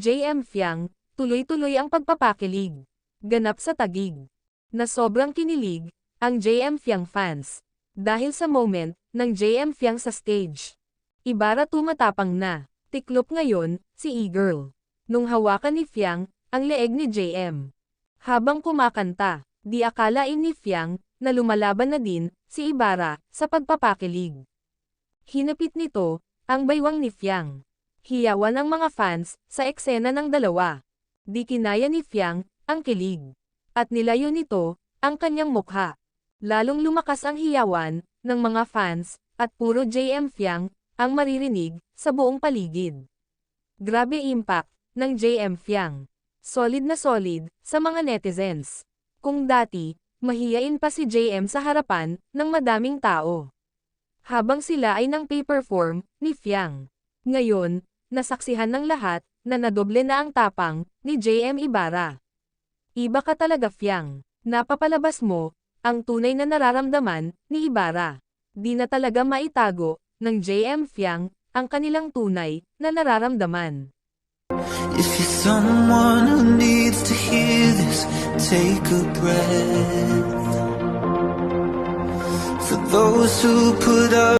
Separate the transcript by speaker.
Speaker 1: JM Fiang, tuloy-tuloy ang pagpapakilig. Ganap sa tagig. Na sobrang kinilig, ang JM Fiang fans. Dahil sa moment, ng JM Fiang sa stage. Ibara tumatapang na. Tiklop ngayon, si E-Girl. Nung hawakan ni Fiang, ang leeg ni JM. Habang kumakanta, di akalain ni Fiang, na lumalaban na din, si Ibarra, sa pagpapakilig. Hinapit nito, ang baywang ni Fiang. Hiyawan ang mga fans, sa eksena ng dalawa. Di kinaya ni Fiang, ang kilig. At nilayo nito, ang kanyang mukha. Lalong lumakas ang hiyawan, ng mga fans, at puro JM Fiang, ang maririnig, sa buong paligid. Grabe impact, ng JM Fiang. Solid na solid, sa mga netizens. Kung dati, mahiyain pa si JM sa harapan, ng madaming tao. Habang sila ay nang paper form, ni Fiang. Ngayon, nasaksihan ng lahat, na nadoble na ang tapang, ni JM Ibarra. Iba ka talaga Fiang. Napapalabas mo, ang tunay na nararamdaman, ni Ibarra. Di na talaga maitago, ng JM Fiang, ang kanilang tunay, na nararamdaman.
Speaker 2: If you're someone who needs to hear this, take a breath. For those who put up